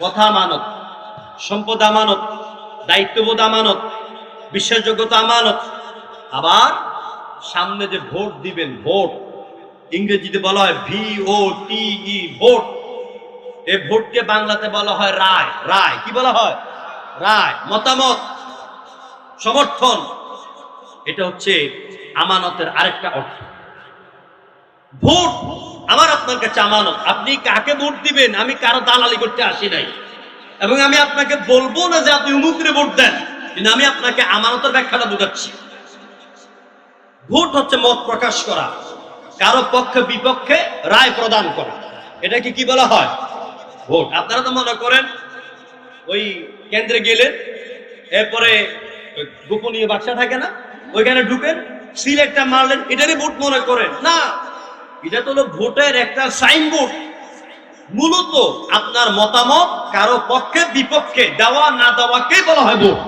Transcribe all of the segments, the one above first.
কথা আমানত, সম্পদ আমানত, দায়িত্ববোধ আমানত, বিশ্বাসযোগ্যতা আমানত। আবার সামনে যে ভোট দিবেন, ভোট, ইংরেজিতে বলা হয় ভি ও টি ভোট। এই ভোটকে বাংলাতে বলা হয় রায়। রায়, কি বলা হয়? রায়, মতামত, সমর্থন। এটা হচ্ছে আমানতের আরেকটা অর্থ। ভোট আমার আপনার কাছে আমানত। আপনি কাকে ভোট দিবেন? আমি কারও দালালি করতে আসি নাই। এবং আমি আপনাকে বলব না যে আপনি উমুকরে ভোট দেন, কিন্তু আমি আপনাকে আমানতের ব্যাখ্যাটা বোঝাচ্ছি। ভোট হচ্ছে মত প্রকাশ করা, কারও পক্ষে বিপক্ষে রায় প্রদান করা। এটাকে কি বলা হয়? ভোট। আপনারা তো মনে করেন, ওই কেন্দ্রে গেলেন, এরপরে গোপনীয় বাক্সা থাকে না, ওইখানে ঢুকেন সিল একটা মারলেন, এটারই ভোট মনে করেন। না এটা তো হলো ভোটের একটা সাইনবোর্ড। মূলত আপনার মতামত কারও পক্ষে বিপক্ষে দেওয়া না দেওয়াকে বলা হয় ভোট।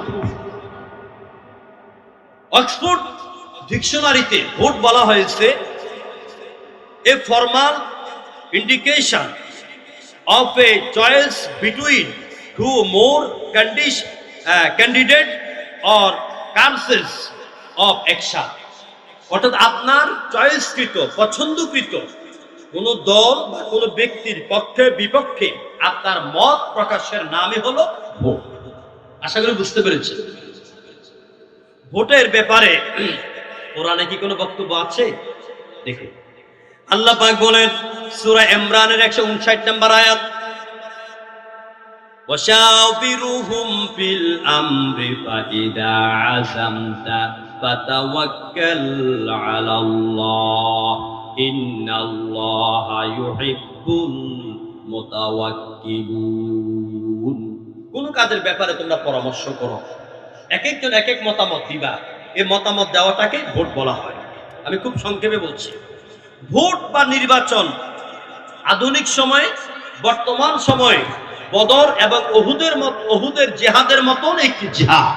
অক্সফোর্ড ডিকশনারিতে ভোট বলা হয়েছে a formal indication a choice between two more condition, uh, candidate or courses of action অর্থাৎ আপনার চয়েসকৃত পছন্দকৃত কোন দল বা কোন ব্যক্তির পক্ষে বিপক্ষে আপনার মত প্রকাশের নামই হলো ভোট আশা করি বুঝতে পেরেছেন ভোটের ব্যাপারে কোরআনে কি কোনো বক্তব্য আছে দেখুন আল্লাহ পাক বলেন সূরা ইমরানের 159 নম্বর আয়াত وشاورهم في الأمر فإذا عزمت فتوكل على الله إن الله يحب المتوكلون কোন কাজের ব্যাপারে তোমরা পরামর্শ করো এক একজন এক এক মতামত দিবা এই মতামত দেওয়াটাকে ভোট বলা হয় আমি খুব সংক্ষেপে বলছি ভোট বা নির্বাচন আধুনিক সময়ে বর্তমান সময়ে বদর এবং অহুদের মত অহুদের জেহাদের মতন একটি জেহাদ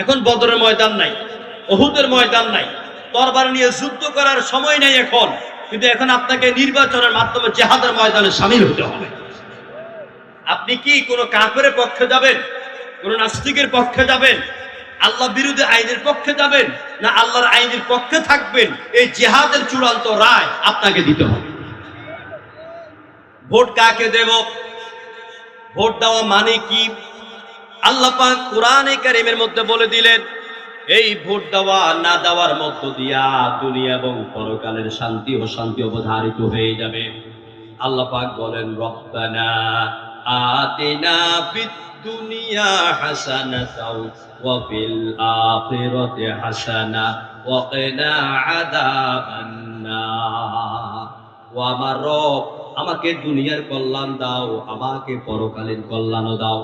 এখন বদরের ময়দান নাই অহুদের ময়দান নাই। তরবার নিয়ে যুদ্ধ করার সময় নেই এখন, কিন্তু এখন আপনাকে নির্বাচনের মাধ্যমে জেহাদের ময়দানে সামিল হতে হবে। আপনি কি কোনো কাফের পক্ষে যাবেন? কোন নাস্তিকের পক্ষে যাবেন? আল্লাহ বিরোধী আইনের পক্ষে যাবেন? না আল্লাহর আইনের পক্ষে থাকবেন? এই জেহাদের চূড়ান্ত রায় আপনাকে দিতে হবে। ভোট কাকে দেব? ভোট দেওয়া মানে কি? আল্লাহ কোরআনে কারিমের মধ্যে বলে দিলেন, এই ভোট দেওয়া না দেওয়ার মধ্য দিয়া দুনিয়া এবং পরকালের শান্তি ও শান্তি অবধারিত হয়ে যাবে। আল্লাহ পাক বলেন, রব্বানা আতিনা দুনিয়া হাসানাতাও ওয়া ফিল আখিরাতি হাসানা ওয়া কিনা আযাবান নার ও আমার রব, আমাকে দুনিয়ার কল্যাণ দাও, আমাকে পরকালীন কল্যাণও দাও।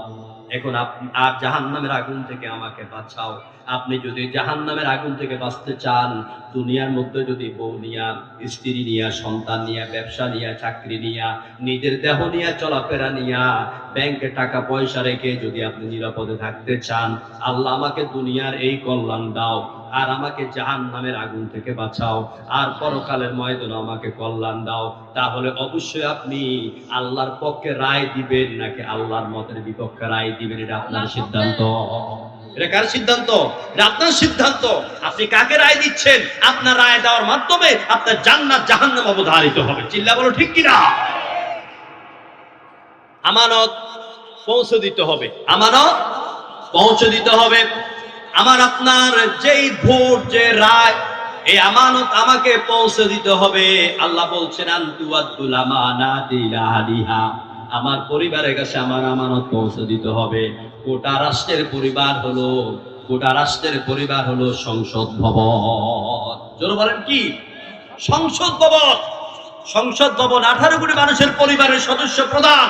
এখন আর জাহান্নামের আগুন থেকে আমাকে বাঁচাও। আপনি যদি জাহান নামের আগুন থেকে বাঁচতে চান, দুনিয়ার মধ্যে যদি বউ নিয়া, স্ত্রী নিয়া, সন্তান নিয়া, ব্যবসা নিয়া, চাকরি নিয়া, নিজের দেহ নিয়া, চলাফেরা নিয়া, ব্যাংকে টাকা পয়সা রেখে যদি আপনি নিরাপদে থাকতে চান, আল্লাহ আমাকে দুনিয়ার এই কল্যাণ দাও। আর আমাকে জাহান নামের আগুন থেকে বাঁচাও। আর পরকালের ময়দান আমাকে কল্যাণ দাও। তাহলে অবশ্যই আপনি আল্লাহর পক্ষে রায় দিবেন নাকি আল্লাহর মতের বিপক্ষে রায় দিবেন? এটা আপনার সিদ্ধান্ত। এটা কার সিদ্ধান্ত? এটা আপনার সিদ্ধান্ত। আপনি কাকে রায় দিচ্ছেন? আপনার রায় দেওয়ার মাধ্যমে আপনার জান্নাত জাহান্নাম অবধারিত হবে। চিল্লা বলো ঠিক কিনা? আমানত পৌঁছে দিতে হবে। আমানত পৌঁছে দিতে হবে। আমার আপনার যেই ভোট, যে রায়, এই আমানত আমাকে পৌঁছে দিতে হবে। আল্লাহ বলছেন আন্তুয়াদ্দুল আমানাতি ইলা আহলিহা আমার পরিবারের কাছে আমার আমানত পৌঁছে দিতে হবে। গোটা রাষ্ট্রের পরিবার হলো, গোটা রাষ্ট্রের পরিবার হলো সংসদ ভবন। জোর বলেন কি? সংসদ ভবন। সংসদ ভবন আঠারো কোটি মানুষের পরিবারের সদস্য প্রধান।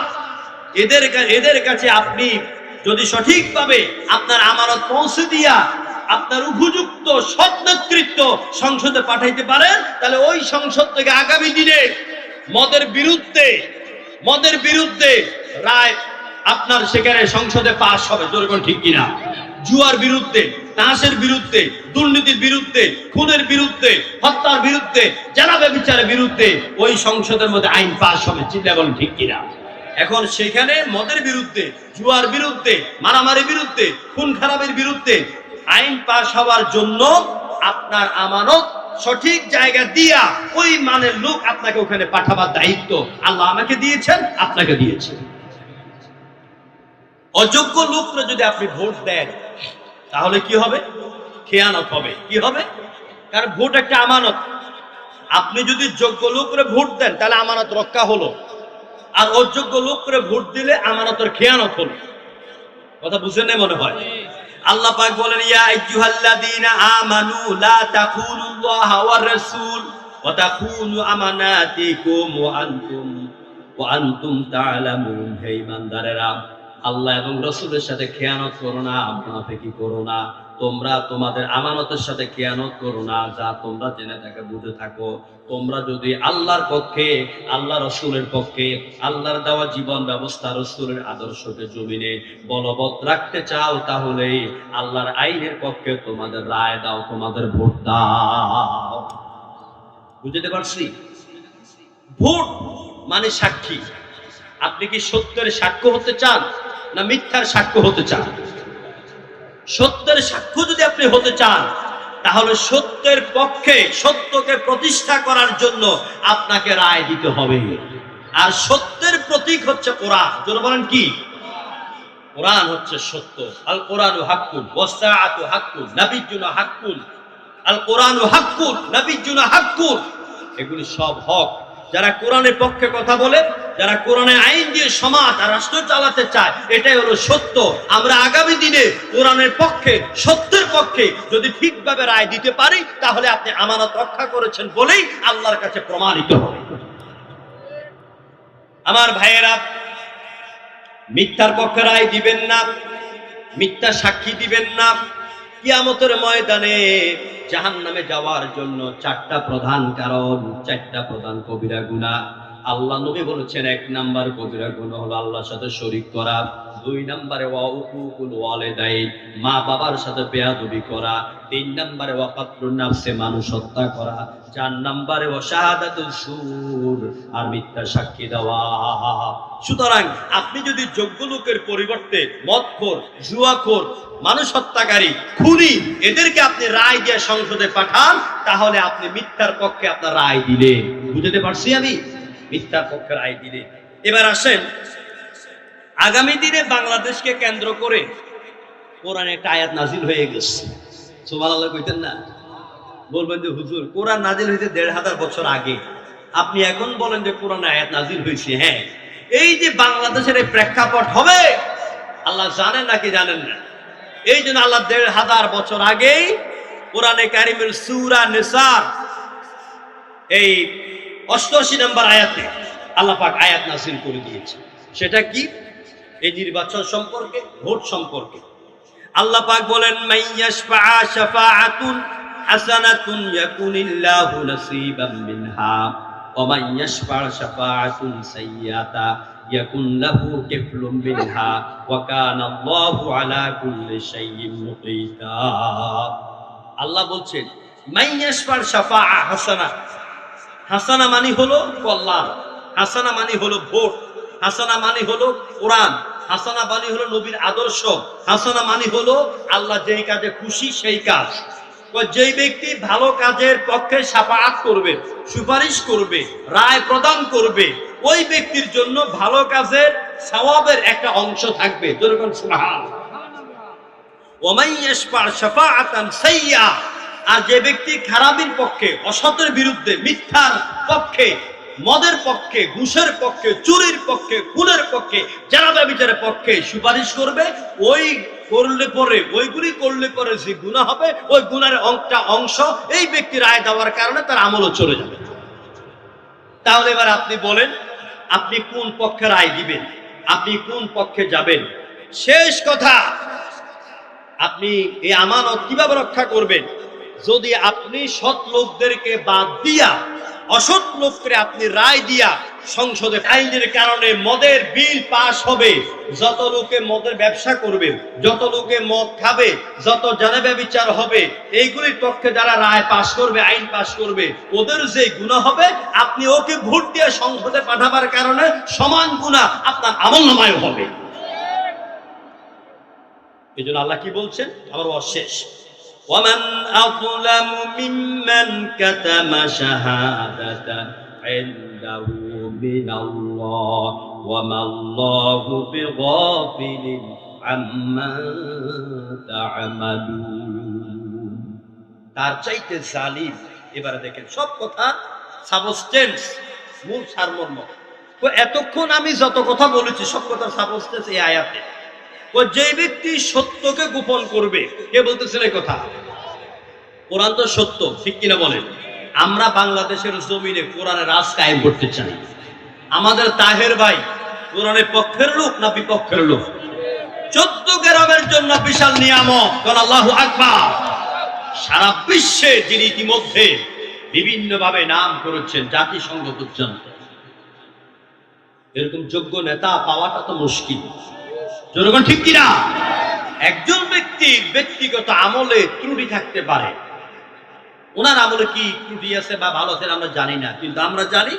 এদের এদের কাছে আপনি যদি সঠিকভাবে আপনার আমানত পৌঁছে দিয়া আপনার উপযুক্ত সৎ নেতৃত্ব সংসদে পাঠাইতে পারেন, তাহলে ওই সংসদ থেকে আগামী দিনে মদের বিরুদ্ধে মদের বিরুদ্ধে রায় আপনার সেখানে সংসদে পাশ হবে। জোরকন ঠিক কিনা? জুয়ার বিরুদ্ধে তাসের বিরুদ্ধে, দুর্নীতির বিরুদ্ধে, খুনের বিরুদ্ধে, হত্যার বিরুদ্ধে জেলা বিচারের বিরুদ্ধে ওই সংসদের মধ্যে আইন পাশ হবে। চিন্তা বলেন, ঠিক কিনা? এখন সেখানে মদের বিরুদ্ধে, জুয়ার বিরুদ্ধে, মারামারি বিরুদ্ধে, খুন খারাপের বিরুদ্ধে আইন পাশ হওয়ার জন্য আপনার আমানত সঠিক জায়গা দিয়া ওই মানের লোক আপনাকে ওখানে পাঠাবার দায়িত্ব। আল্লাহ আমাকে দিয়েছেন, আপনাকে দিয়েছেন অযোগ্য লোকরা যদি আপনি ভোট দেন, তাহলে কি হবে? খেয়ানত হবে। কি হবে? কারণ ভোট একটা আমানত। আপনি যদি যোগ্য লোকরে ভোট দেন, তাহলে আমানত রক্ষা হলো। আর অযোগ্য লোক করে ভোট দিলে আমানতের খেয়ানত হলো। কথা বুঝে নেই মনে হয়? আল্লাহ পাক বলেন, ইয়া আইয়ুহাল্লাযীনা আমানু লা তাখুনুল্লাহ ওয়ার রাসূল ওয়া তাখুনু আমানাতিকুম ওয়া আনতুম ওয়া আনতুম তা'লামুন হে ঈমানদারেরা আল্লাহ এবং রাসূলের সাথে খেয়ানত করো না, মুনাফিকি করো না। তোমরা তোমাদের আমানতের সাথে খেয়ানত করো না, যা তোমরা জেনে থাকে, বুঝে থাকো। তোমরা যদি আল্লাহর পক্ষে, আল্লাহ রসুলের পক্ষে, আল্লাহর দেওয়া জীবন ব্যবস্থা রসুলের আদর্শকে জমিনে বলবৎ রাখতে চাও, তাহলে আল্লাহর আইনের পক্ষে তোমাদের রায় দাও, তোমাদের ভোট দাও। বুঝতে পারছি? ভোট মানে সাক্ষী। আপনি কি সত্যের সাক্ষ্য হতে চান না মিথ্যার সাক্ষ্য হতে চান? সত্যের সাক্ষ্য যদি আপনি হতে চান, তাহলে সত্যের পক্ষে সত্যকে প্রতিষ্ঠা করার জন্য আপনাকে রায় দিতে হবে। আর সত্যের প্রতীক হচ্ছে কোরআন। যেন বলেন কি? কোরআন হচ্ছে সত্য। আল কোরআন হাক্কুন ওয়াসাআতু হাক্কুন, নাবিয়্যুন হাক্কুন। আল কোরআন হাক্কুন, নাবিয়্যুন হাক্কুন। এগুলি সব হক। যারা কোরআনের পক্ষে কথা বলে যারা কোরআনের আইন দিয়ে সমাজ আর রাষ্ট্র চালাতে চায়, এটাই হলো সত্য। আমরা আগামী দিনে কোরআনের পক্ষে, সত্যের পক্ষে যদি ঠিকভাবে রায় দিতে পারি, তাহলে আপনি আমানত রক্ষা করেছেন বলেই আল্লাহর কাছে প্রমাণিত হবে। আমার ভাইয়েরা, মিথ্যার পক্ষে রায় দিবেন না, মিথ্যা সাক্ষী দিবেন না। কিয়ামতের ময়দানে জাহান নামে যাওয়ার জন্য চারটা প্রধান কারণ, চারটা প্রধান কবিরা গুণা আল্লাহ নবী বলেছেন, এক নাম্বার কবিরা গুণা হলো আল্লাহর সাথে শরিক করা, দুই নম্বরে মা বাবার সাথে বেয়াদবি করা, তিন নম্বরে ওয়াকাতুন নাফসে, মানুষ হত্যা করা, চার নম্বরে ওয়াশাহাদাতুল সুর আর মিথ্যা সাক্ষী দেওয়া। সুতরাং আপনি যদি যোগ্য লোকের পরিবর্তে মদখোর, জুয়াখোর, মানুষ হত্যাকারী, খুনি, এদেরকে আপনি রায় দিয়ে সংসদে পাঠান, তাহলে আপনি মিথ্যার পক্ষে আপনার রায় দিলেন। বুঝতে পারছি আমি? মিথ্যার পক্ষে রায় দিলে। এবার আসেন, আগামী দিনে বাংলাদেশকে কেন্দ্র করে কোরআনে একটা আয়াত নাজিল হয়ে গেছে। সোমান আল্লাহ কইতেন না? বলবেন যে, হুজুর, কোরআন নাজিল হয়েছে দেড় হাজার বছর আগে। আপনি এখন বলেন যে, কোরআন আয়াত নাজিল হয়েছে হ্যাঁ। এই যে বাংলাদেশের এই প্রেক্ষাপট হবে, আল্লাহ জানেন নাকি জানেন না। এই জন্য আল্লাহ দেড় হাজার বছর আগেই কোরআনে কারিমের সুরা নিসার, এই অষ্টআশি নম্বর আয়াতে আল্লাহ পাক আয়াত নাসিল করে দিয়েছে। সেটা কি? এই নির্বাচন সম্পর্কে, ভোট সম্পর্কে। আল্লাহ পাক বলেন মাইয়াশফা শাফাআতুন হাসানাতুন ইয়াকুনিল্লাহু নাসিবাম মিনহা, ওয়া মাইয়াশফা শাফাআতুন সাইয়্যাতা, ইয়াকুন লাহু কিফলুম মিনহা, ওয়া কানা আল্লাহু আলা কুল্লি শাইইন মুকিতা। আল্লাহ বলছেন মাইয়াশফা শাফাআ হাসানা হাসানা মানি হলো কল্যাণ হাসানা মানি হলো ভোট, হাসানা মানি হলো কোরআন, হাসানা মানি হলো নবীর আদর্শ, হাসানা মানি হলো আল্লাহ যেই কাজে খুশি সেই কাজ। যেই ব্যক্তি ভালো কাজের পক্ষে সাফাত করবে, সুপারিশ করবে, রায় প্রদান করবে, ওই ব্যক্তির জন্য ভালো কাজের সওয়াবের একটা অংশ থাকবে। যেরকম সুবহান ওমাইয়াশফা শাফাআতান সাইয়্যা আর যে ব্যক্তি খারাপের পক্ষে, অসতের বিরুদ্ধে, মিথ্যার পক্ষে, মদের পক্ষে, ঘুষের পক্ষে, চুরির পক্ষে, খুনের পক্ষে জানাজা বিচারের পক্ষে সুপারিশ করবে, ওই করলে পরে, ওইগুলি করলে পরে যে গুণা হবে, ওই গুণার অংশটা অংশ এই ব্যক্তি রায় দেওয়ার কারণে তার আমলও চলে যাবে। তাহলে এবার আপনি বলেন, আপনি কোন পক্ষে রায় দিবেন? আপনি কোন পক্ষে যাবেন? শেষ কথা, আপনি এই আমানত কীভাবে রক্ষা করবেন? যদি আপনি সৎ লোকদেরকে বাদ দিয়া, অসৎ লোককে আপনি রায় দিয়া সংসদে আইনের কারণে মদের বিল পাশ হবে, যত লোকে মদের ব্যবসা করবে, যত লোকে মদ খাবে, যত জানাবে বিচার হবে, এইগুলির পক্ষে যারা রায় পাশ করবে, আইন পাশ করবে, ওদের যে গুণা হবে, আপনি ওকে ভোট দিয়ে সংসদে পাঠাবার কারণে সমান গুণা আপনার আমল নামায় হবে। এই জন্য আল্লাহ কি বলছেন? আমার অশেষ ومن أظلم ممن كتم شهادة عنده من الله وما الله بغافل عما تعملون তার চাইতে জালিম এবারে দেখেন সব কথা সাবস্টেন্স মূল সারমর্ম তো এতক্ষণ আমি যত কথা বলেছি সব কথা সাবস্টেন্স এই আয়াতে যে ব্যক্তি সত্যকে গোপন করবে, কে বলতেছেন এই কথা? কোরআন তো সত্য, ঠিক কিনা বলেন? আমরা বাংলাদেশের জমিনে কোরআনের রাজ কায়েম করতে চাই। আমাদের তাহের ভাই কোরআনের পক্ষের লোক না বিপক্ষের লোক? চোদ্দ গ্রামের জন্য বিশাল নিয়ামক আল্লাহ আকবার। সারা বিশ্বে যিনি ইতিমধ্যে বিভিন্ন ভাবে নাম করেছেন, জাতিসংঘ পর্যন্ত এরকম যোগ্য নেতা পাওয়াটা তো মুশকিল। জনগণ ঠিক কিনা? একজন ব্যক্তির ব্যক্তিগত আমলে ত্রুটি থাকতে পারে। ওনার আমলে কি ত্রুটি আছে বা ভালো আছে আমরা জানি না, কিন্তু আমরা জানি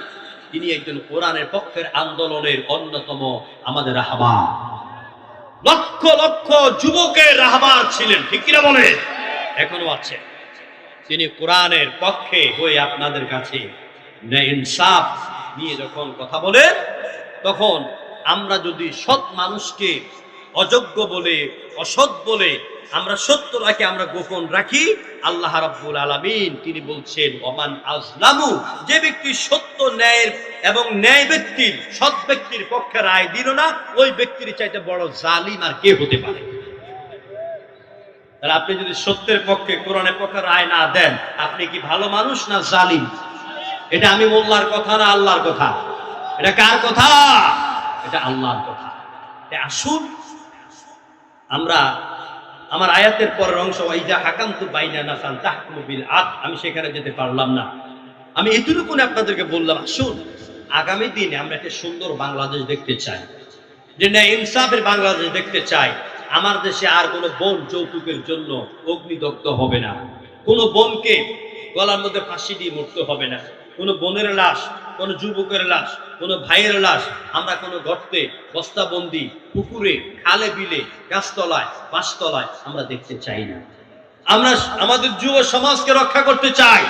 তিনি একজন কোরআনের পক্ষের আন্দোলনের অন্যতম আমাদের রাহবার লক্ষ লক্ষ যুবকের রাহবার ছিলেন, ঠিক কিনা বলে? এখনও আছে। তিনি কোরআনের পক্ষে হয়ে আপনাদের কাছে ইনসাফ নিয়ে যখন কথা বলেন, তখন আমরা যদি সৎ মানুষকে অযোগ্য বলে, অসৎ বলে, আমরা সত্যটাকে আমরা গোপন রাখি, আল্লাহ রাব্বুল আলামিন, তিনি বলছেন, ওমান আজলামু যে ব্যক্তি সত্য ন্যায়ের এবং ন্যায় ব্যক্তির, সৎ ব্যক্তির পক্ষে রায় দিল না, ওই ব্যক্তির চাইতে বড় জালিম আর কে হতে পারে? তাহলে আপনি যদি সত্যের পক্ষে কোরআনের পক্ষে রায় না দেন, আপনি কি ভালো মানুষ না জালিম? এটা আমি মোল্লার কথা না আল্লাহর কথা? এটা কার কথা? এটা আল্লাহর কথা। আসুন, আমরা আমার আয়াতের পরের অংশ, ওয়াইজা হাকাম তু বাইনা নাসান তাহকুমু বিল আদ আমি সেখানে যেতে পারলাম না। আমি এটুকু আপনাদেরকে বললাম, আসুন, আগামী দিনে আমরা একটা সুন্দর বাংলাদেশ দেখতে চাই। যে না ইনসাফের বাংলাদেশ দেখতে চাই। আমার দেশে আর কোনো বোন যৌতুকের জন্য অগ্নিদগ্ধ হবে না। কোনো বোনকে গলার মধ্যে ফাঁসি দিয়ে মরতে হবে না। কোনো বোনের লাশ কোনো যুবকের লাশ, কোনো ভাইয়ের লাশ, আমরা কোনো গর্তে, বস্তাবন্দি, পুকুরে, খালে বিলে, গাছতলায়, বাঁশতলায় আমরা দেখতে চাই না। আমরা আমাদের যুব সমাজকে রক্ষা করতে চাই।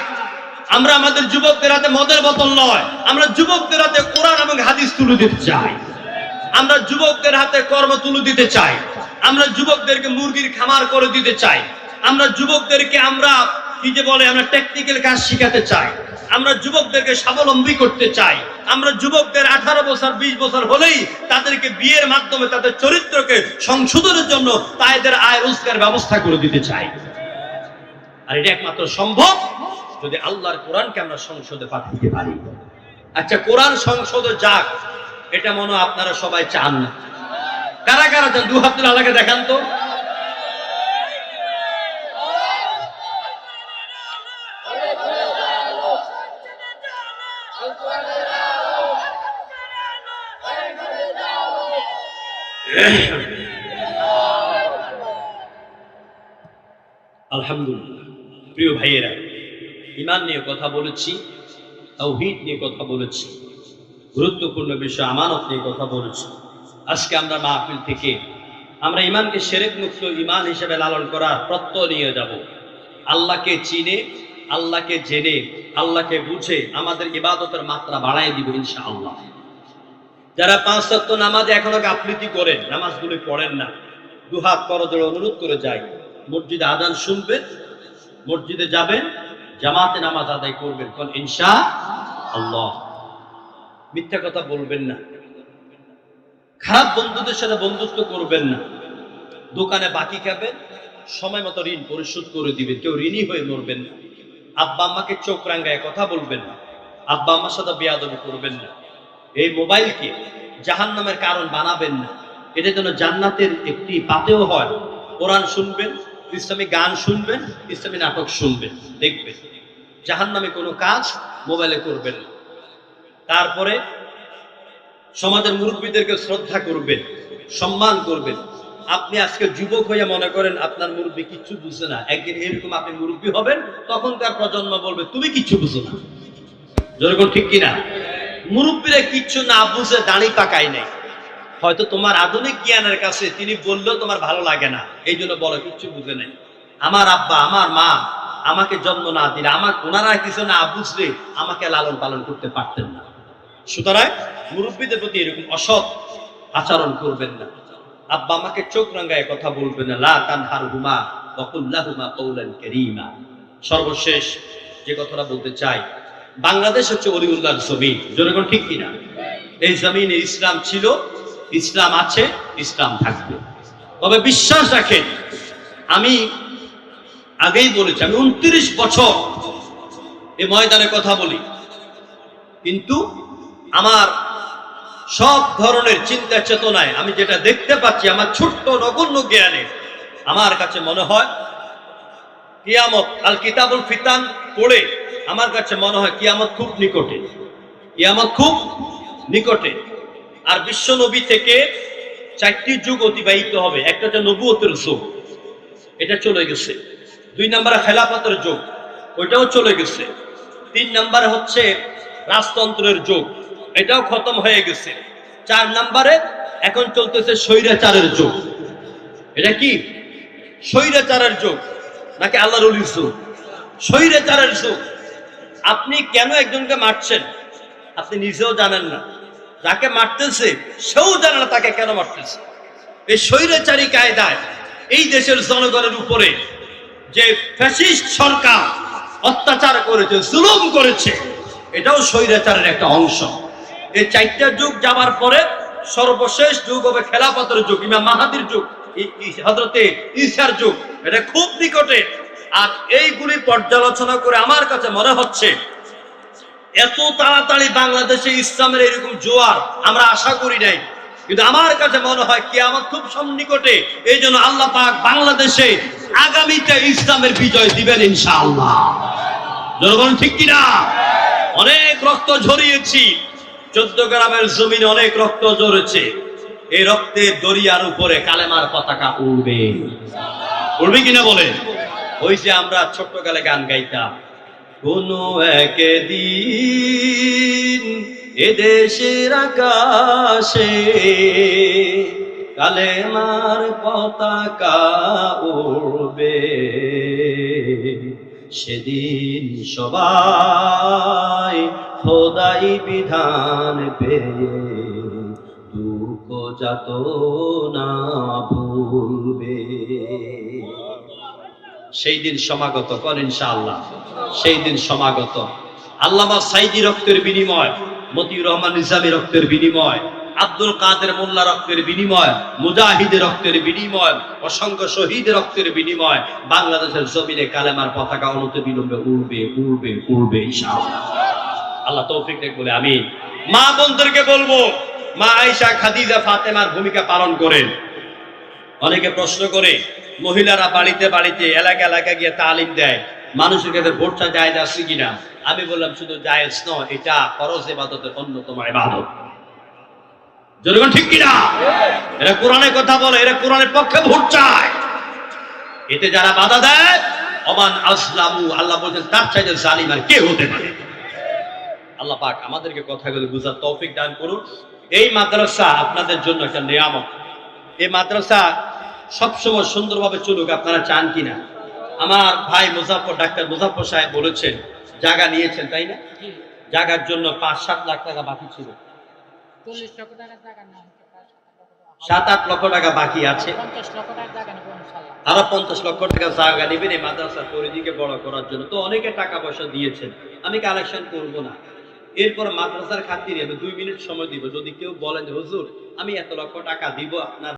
আমরা আমাদের যুবকদের হাতে মদের বোতল নয়, আমরা যুবকদের হাতে কোরআন এবং হাদিস তুলে দিতে চাই। আমরা যুবকদের হাতে কর্ম তুলে দিতে চাই। আমরা যুবকদেরকে মুরগির খামার করে দিতে চাই। আমরা যুবকদেরকে আমরা কি যে বলে, আমরা টেকনিক্যাল কাজ শিখাতে চাই। আমরা যুবকদেরকে স্বাবলম্বী করতে চাই। আমরা যুবকদের আঠারো বছর, বিশ বছর হলেই তাদেরকে বিয়ের মাধ্যমে তাদের চরিত্রকে সংশোধনের জন্য তাদের আয় রোজগার ব্যবস্থা করে দিতে চাই। আর এটা একমাত্র সম্ভব যদি আল্লাহর কোরআনকে আমরা সংসদে পাঠাতে পারি। আচ্ছা কোরআন সংসদে যাক, এটা মনে আপনারা সবাই চান না। কারা কারা চান? দু হাত আল্লাহকে দেখান তো। আলহামদুলিল্লাহ। প্রিয় ভাইয়েরা ইমান নিয়ে কথা বলেছি তৌহিদ নিয়ে কথা বলেছি, গুরুত্বপূর্ণ বিষয় আমানত নিয়ে কথা বলেছি। আজকে আমরা মাহফিল থেকে আমরা ইমানকে সেরেক মুক্ত ইমান হিসেবে লালন করার প্রত্যয় নিয়ে যাব। আল্লাহকে চিনে, আল্লাহকে জেনে, আল্লাহকে বুঝে আমাদের ইবাদতের মাত্রা বাড়াই দিব ইনশাআল্লাহ। যারা পাঁচ সপ্তাহ নামাজ এখনও গাফলিতি করেন, নামাজগুলি পড়েন না, দুহাত করজোড়ে অনুরোধ করে যাই। মসজিদে আজান শুনবেন মসজিদে যাবেন, জামাতে নামাজ আদায় করবেন। কোন ইনশা আল্লাহ। মিথ্যা কথা বলবেন না। খারাপ বন্ধুদের সাথে বন্ধুত্ব করবেন না। দোকানে বাকি খাবেন, সময় মতো ঋণ পরিশোধ করে দিবেন। কেউ ঋণী হয়ে মরবেন না। আব্বা আম্মাকে চোখ রাঙ্গায় কথা বলবেন না। আব্বা আম্মার সাথে বেয়াদবি করবেন না। এই মোবাইলকে জাহান নামের কারণ বানাবেন না। এটা যেন জান্নাতের একটি পাতেও হয়। কোরআন শুনবেন, ইসলামী গান শুনবেন, ইসলামী নাটক শুনবেন, দেখবেন। জাহান নামে কোনো কাজ মোবাইলে করবেন না। তারপরে সমাজের মুরব্বীদেরকে শ্রদ্ধা করবেন, সম্মান করবেন। আপনি আজকে যুবক হয়ে মনে করেন, আপনার মুরব্বী কিচ্ছু বুঝে না। একদিন এরকম আপনি মুরব্বী হবেন তখনকার প্রজন্ম বলবে, তুমি কিচ্ছু বুঝো না। যেরকম ঠিক কিনা? মুরব্বীরা কিচ্ছু না বুঝে দাঁড়ি পাকায় নেই। হয়তো তোমার আধুনিক জ্ঞানের কাছে তিনি বললেও তোমার ভালো লাগে না। এই জন্য বলো, কিচ্ছু বুঝে নেই। আমার আব্বা, আমার মা আমাকে জন্ম না দিলে, আমার ওনারা কিছু না বুঝলে আমাকে লালন পালন করতে পারতেন না। সুতরাং মুরব্বীদের প্রতি এরকম অসৎ আচরণ করবেন না। আব্বা আমাকে চোখ রাঙ্গায় কথা বলবেন না। সর্বশেষ যে কথাটা বলতে চাই বাংলাদেশ হচ্ছে অলিউল্লাহর জমিন। জনগণ ঠিক কিনা? এই জমিনে ইসলাম ছিল, ইসলাম আছে, ইসলাম থাকবে। তবে বিশ্বাস রাখেন, আমি আগেই বলেছি, আমি উনত্রিশ বছর এই ময়দানে কথা বলি। কিন্তু আমার সব ধরনের চিন্তা চেতনায় আমি যেটা দেখতে পাচ্ছি, আমার ছোট্ট নগণ্য জ্ঞানে, আমার কাছে মনে হয়, কিয়ামত আল কিতাবুল ফিতান পড়ে আমার কাছে মনে হয় কিয়ামত খুব নিকটে। কিয়ামত খুব নিকটে। আর বিশ্ব নবী থেকে চারটি যুগ অতিবাহিত হবে। একটা হচ্ছে নবুয়তের যুগ, এটা চলে গেছে। দুই নম্বরে খেলাফতের যুগ, ওইটাও চলে গেছে। তিন নম্বরে হচ্ছে রাজতন্ত্রের যুগ, এটাও খতম হয়ে গেছে। চার নম্বরে এখন চলতেছে স্বৈরাচারের যুগ। এটা কি? স্বৈরাচারের যুগ, নাকি আল্লাহর যুগ? স্বৈরাচারের যুগ আপনি কেন একজনকে মারছেন? আপনি নিজেও জানেন না। যাকে মারতেছে, সেও জানে না তাকে কেন মারতেছে। এই স্বৈরাচারী কায়দায় এই দেশের জনগণের উপরে যে ফ্যাসিস্ট সরকার অত্যাচার করেছে, জুলুম করেছে, এটাও স্বৈরাচারের একটা অংশ। এই চারটা যুগ যাবার পরে সর্বশেষ যুগ হবে খেলাফতের যুগ, ইমাম মাহাদির যুগ হজরতে ঈশার যুগ। এটা খুব নিকটে আর এইগুলি পর্যালোচনা করে আমার কাছে মনে হচ্ছে, এত তাড়াতাড়ি বাংলাদেশে ইসলামের এরকম জোয়ার আমরা আশা করি নাই। কিন্তু আমার কাছে মনে হয় কি আমার খুব সন্নিকটে, এই জন্য আল্লাহ পাক বাংলাদেশে আগামীতে ইসলামের বিজয় দিবেন ইনশাআল্লাহ। জনগণ ঠিক কিনা? অনেক রক্ত ঝরিয়েছি, চোদ্দ গ্রামের জমিনে অনেক রক্ত ঝরেছে। এই রক্তের দরিয়ার উপরে কালেমার পতাকা উড়বে। উড়বে কিনা বলে ওই যে আমরা ছোট্ট কালে গান গাইতাম। কোনো একদিন এদেশের আকাশে কালেমার পতাকা উড়বে। সেদিন সবাই খোদাই বিধান পেয়ে দুঃখ যাত না ভুলবে সেই দিন সমাগত কর ইনশাআল্লাহ। সেই দিন সমাগত। আল্লামা সাইদি রক্তের বিনিময়, মতিউর রহমান নিজামী রক্তের বিনিময়, আব্দুল কাদের মোল্লা রক্তের বিনিময়, মুজাহিদের রক্তের বিনিময়, অসংখ্য শহীদের রক্তের বিনিময়, বাংলাদেশের জমিনে কালেমার পতাকা অনতি বিলম্বে উড়বে উড়বে উড়বে ইনশাআল্লাহ। আল্লাহ তৌফিক দেখ বলে আমি মা বোনদেরকে বলব, মা আয়েশা খাদিজা ফাতেমার ভূমিকা পালন করেন। অনেকে প্রশ্ন করে, মহিলারা বাড়িতে বাড়িতে এলাকা এলাকা গিয়ে তালিম দেয়, মানুষের কাছে ভোটটা যায় আছে কিনা? আমি বললাম, শুধু জায়েজ নয়, এটা ফরজ ইবাদতের অন্যতম ইবাদত। জনগণ ঠিক কিনা? এরা কোরআনের কথা বলে, এরা কোরআনের পক্ষে ভোট চায়। এতে যারা বাধা দেয় অমান আসলামু, আল্লাহ বলছেন, তার চাইতে জালিম আর কে হতে পারে আল্লাহ পাক আমাদেরকে কথাগুলো বুঝার তৌফিক দান করুন। এই মাদ্রাসা আপনাদের জন্য একটা নিয়ামক এই মাদ্রাসা সবসময় সুন্দরভাবে চলুক আপনারা চান কিনা? আমার ভাই মুজাফর ডাক্তার মুজাফর সাহেব বলেছেন জায়গা নিয়েছেন তাই না? জায়গার জন্য পাঁচ সাত লাখ টাকা বাকি ছিল। সাত আট লক্ষ টাকা বাকি আছে। আরও পঞ্চাশ লক্ষ টাকা জায়গা নেবেন এই মাদ্রাসার পরিধিকে বড় করার জন্য। তো অনেকে টাকা পয়সা দিয়েছেন আমি কালেকশন করব না। এরপর মাদ্রাসার খাতিরে আমি দুই মিনিট সময় দিব। যদি কেউ বলেন হুজুর আমি এত লক্ষ টাকা দিব আপনার